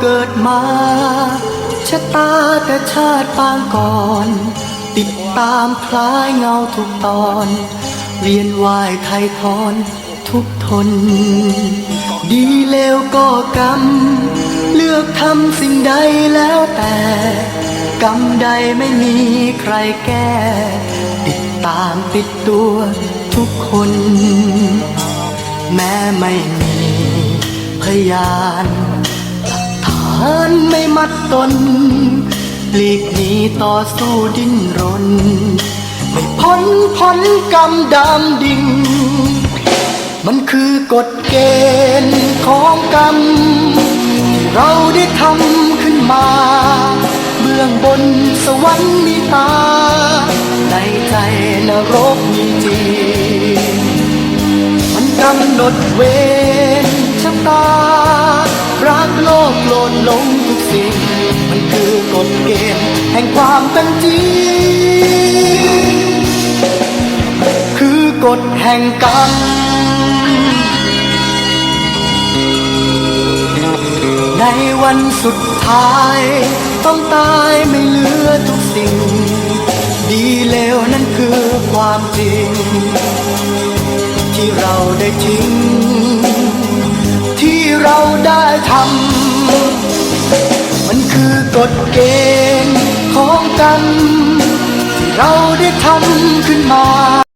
เกิดมาชะตาแต่ชาติปางก่อน ติดตามคล้ายเงาทุกตอน เวียนว่ายไทยทอนทุกทน ดีเลวก็กรรม เลือกทำสิ่งใดแล้วแต่ กรรมใดไม่มีใครแก้ ติดตามติดตัวทุกคน แม้ไม่มีพยาน มัดตนหลีกหนีต่อสู้ดิ้นรน ไม่พ้นพ้นกรรมดำดิ่ง มันคือกฎเกณฑ์ของกรรม ที่เราได้ทำขึ้นมา เบื้องบนสวรรค์มีตา ในใจนรกมีจริงมันกำหนดเวร สิ่งมันคือกฎเกณฑ์แห่งความเป็นจริงคือกฎแห่งกรรมในวันสุดท้าย ต้องตายไม่เหลือทุกสิ่ง ดีเลวนั่นคือความจริง ที่เราได้ทิ้ง เกณฑ์ของกัน ที่เราได้ทำขึ้นมา